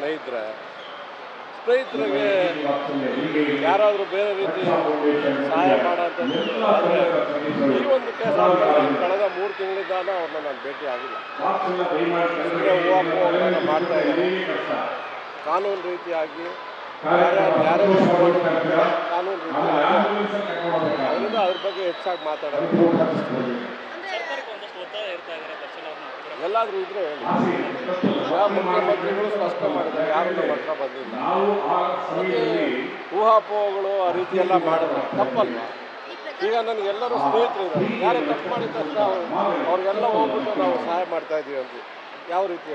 ಸ್ನೇಹಿತರೆ, ಸ್ನೇಹಿತರಿಗೆ ಯಾರಾದರೂ ಬೇರೆ ರೀತಿ ಸಹಾಯ ಆದರೆ ಈ ಒಂದು ಕೇಸ್ ಕಳೆದ ಮೂರು ತಿಂಗಳಿಂದ ಅವ್ರನ್ನ ನಾನು ಭೇಟಿ ಆಗಿಲ್ಲ. ಮಾಡ್ತಾ ಇದ್ದೀನಿ. ಕಾನೂನು ರೀತಿಯಾಗಿ ಕಾನೂನು ರೀತಿಯಾಗಿ ಅದರಿಂದ ಅದ್ರ ಬಗ್ಗೆ ಹೆಚ್ಚಾಗಿ ಮಾತಾಡೋದು. ಎಲ್ಲಾದರೂ ಇದ್ರೆ ಹೇಳಿ. ಯಾವ ಮುಖ್ಯಮಂತ್ರಿಗಳು ಸ್ಪಷ್ಟ ಮಾಡಿದ್ದಾರೆ ಯಾರು ನಮ್ಮ ಹತ್ರ ಬಂದಿಲ್ಲ. ಊಹಾಪೋಹಗಳು ಆ ರೀತಿ ಎಲ್ಲ ಮಾಡಿದ್ರೆ ತಪ್ಪಲ್ವಾ? ಈಗ ನನಗೆಲ್ಲರೂ ಸ್ನೇಹಿತರು ಇದ್ದಾರೆ ಯಾರು ತಪ್ಪು ಮಾಡಿದ ತಕ್ಷಣ ಅವ್ರು- ಅವ್ರಿಗೆಲ್ಲ ಹೋಗ್ಬಿಟ್ಟು ನಾವು ಸಹಾಯ ಮಾಡ್ತಾ ಇದೀವಿ ಅಂತ. ಯಾವ ರೀತಿ?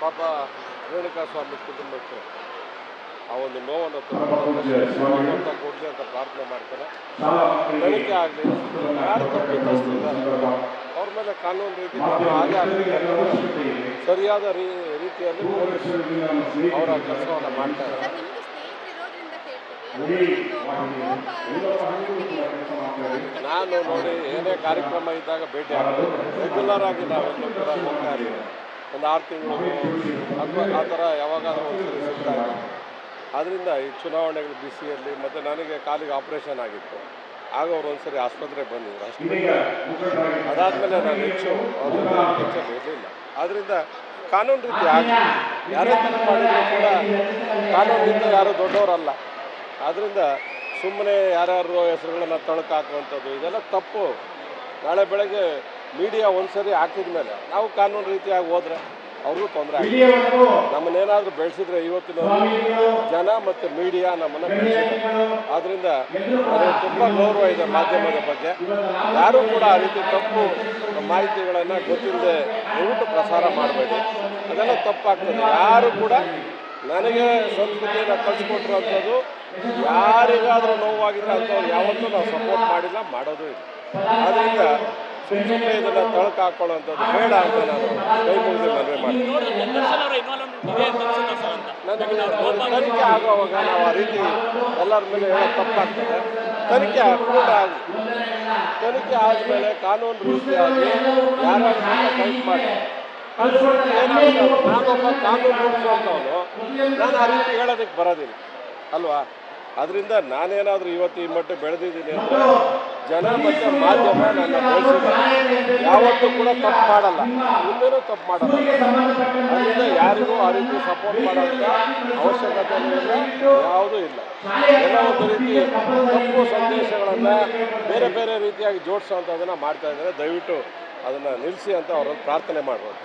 ಪಾಪ ರೇಣುಕಾ ಸ್ವಾಮಿ ಕುಟುಂಬಕ್ಕೆ ಆ ಒಂದು ನೋವನ್ನು ಅಂತ ಕೊಡಲಿ ಅಂತ ಪ್ರಾರ್ಥನೆ ಮಾಡ್ತಾರೆ. ಬೆಳಿಗ್ಗೆ ಆಗಲಿ ಯಾರು ತಪ್ಪಿತಸ್ಥರಿದ್ದಾರೆ ಅವ್ರ ಮೇಲೆ ಕಾನೂನು ರೀತಿ ಸರಿಯಾದ ರೀ ರೀತಿಯಲ್ಲಿ ಅವರ ಕೆಲಸವನ್ನು ಮಾಡ್ತಾರೆ? ನಾನು ನೋಡಿ ಏನೇ ಕಾರ್ಯಕ್ರಮ ಇದ್ದಾಗ ಭೇಟಿ ಆಗೋದು ರೆಗ್ಯುಲರ್ ಆಗಿ ನಾವು ಕೂಡ ಹೋಗ್ತಾ ಇದ್ದೀವಿ. ಒಂದು ಆರು ತಿಂಗಳು ಅಥವಾ ಆ ಥರ ಯಾವಾಗಾದ್ರೂ ಒಂದು ಸಿಗ್ತಾ ಇದೆ ಆದ್ದರಿಂದ ಈ ಚುನಾವಣೆಗಳ ಬಿಸಿಯಲ್ಲಿ ಮತ್ತು ನನಗೆ ಕಾಲಿಗೆ ಆಪ್ರೇಷನ್ ಆಗಿತ್ತು. ಆಗ ಅವರು ಒಂದ್ಸರಿ ಆಸ್ಪತ್ರೆಗೆ ಬಂದಿದ್ರು ಅಷ್ಟೇ ಅದಾದಮೇಲೆ ನಾನು ಹೆಚ್ಚು ಹೆಚ್ಚಲ್ಲಿ ಇರಲಿಲ್ಲ. ಆದ್ದರಿಂದ ಕಾನೂನು ರೀತಿ ಆಗಿ ಯಾರೇ ತಪ್ಪು ಮಾಡಿದ್ರು ಕೂಡ ಕಾನೂನಿಂದ ಯಾರು ದೊಡ್ಡವರಲ್ಲ. ಆದ್ದರಿಂದ ಸುಮ್ಮನೆ ಯಾರ್ಯಾರು ಹೆಸರುಗಳನ್ನ ತಳಕು ಹಾಕುವಂಥದ್ದು ಇದೆಲ್ಲ ತಪ್ಪು. ನಾಳೆ ಬೆಳಗ್ಗೆ ಮೀಡಿಯಾ ಒಂದ್ಸರಿ ಹಾಕಿದ ಮೇಲೆ ನಾವು ಕಾನೂನು ರೀತಿಯಾಗಿ ಹೋದ್ರೆ ಅವ್ರಿಗೂ ತೊಂದರೆ ಆಗಿದೆ. ನಮ್ಮನ್ನೇನಾದರೂ ಬೆಳೆಸಿದ್ರೆ ಇವತ್ತಿನ ಜನ ಮತ್ತು ಮೀಡಿಯಾ ನಮ್ಮನ್ನು ಬೆಳೆಸಿದೆ ಆದ್ದರಿಂದ ನನಗೆ ತುಂಬ ಗೌರವ ಇದೆ ಮಾಧ್ಯಮದ ಬಗ್ಗೆ. ಯಾರೂ ಕೂಡ ಆ ರೀತಿ ತಪ್ಪು ಮಾಹಿತಿಗಳನ್ನು ಗೊತ್ತಿಲ್ಲದೆ ದಯವಿಟ್ಟು ಪ್ರಸಾರ ಮಾಡಬೇಡಿ. ಅದೆಲ್ಲ ತಪ್ಪಾಗ್ತದೆ. ಯಾರು ಕೂಡ ನನಗೆ ಸಂಸ್ಕೃತಿಯನ್ನು ಕಳಿಸ್ಕೊಟ್ಟಿರೋಂಥದ್ದು ಯಾರಿಗಾದರೂ ನೋವಾಗಿದ್ರೆ ಅಂಥವ್ರು ಯಾವತ್ತೂ ನಾವು ಸಪೋರ್ಟ್ ಮಾಡಿಲ್ಲ ಮಾಡೋದು ಇಲ್ಲ. ಆದ್ದರಿಂದ ಸುಮ್ಮ ಸುಮ್ಮನೆ ಇದನ್ನು ತಳಕು ಬೇಡ ಅಂತ ನಾನು ಕೈ ಮುಗಿದು ಮದುವೆ ಮಾಡ್ತೀನಿ ತನಿಖೆ ಆಗುವಾಗ ನಾವು ಆ ರೀತಿ ಎಲ್ಲರ ಮೇಲೆ ಹೇಳೋದು ತಪ್ಪಾಗ್ತದೆ. ತನಿಖೆ ಪೂರ್ಣ ಆಗಲಿ ತನಿಖೆ ಆದಮೇಲೆ ಕಾನೂನು ರೀತಿಯಾಗಿ ಯಾರು ಟೈಪ್ ಮಾಡಿ. ನಾನೊಬ್ಬ ಕಾನೂನು ರೂಪಿಸುವಂಥವನು ನಾನು ಆ ರೀತಿ ಹೇಳೋದಕ್ಕೆ ಬರೋದಿಲ್ಲ. ಅಲ್ವಾ? ಅದರಿಂದ ನಾನೇನಾದರೂ ಇವತ್ತು ಈ ಮಟ್ಟ ಬೆಳೆದಿದ್ದೀನಿ ಅಂದರೆ ಜನ ಮತ್ತು ಮಾಧ್ಯಮ ನನ್ನ ಯಾವತ್ತೂ ಕೂಡ ತಪ್ಪು ಮಾಡಲ್ಲ. ಮುಂದೇನೂ ತಪ್ಪು ಮಾಡಲ್ಲ. ಅದರಿಂದ ಯಾರಿಗೂ ಆ ರೀತಿ ಸಪೋರ್ಟ್ ಮಾಡೋಂಥ ಅವಶ್ಯಕತೆ ಯಾವುದೂ ಇಲ್ಲ. ಎಲ್ಲ ಒಂದು ರೀತಿ ತಪ್ಪು ಸಂದೇಶಗಳನ್ನು ಬೇರೆ ಬೇರೆ ರೀತಿಯಾಗಿ ಜೋಡಿಸೋವಂಥದ್ದನ್ನು ಮಾಡ್ತಾ ಇದ್ದಾರೆ. ದಯವಿಟ್ಟು ಅದನ್ನು ನಿಲ್ಲಿಸಿ ಅಂತ ಅವರನ್ನು ಪ್ರಾರ್ಥನೆ ಮಾಡ್ಬೋದು.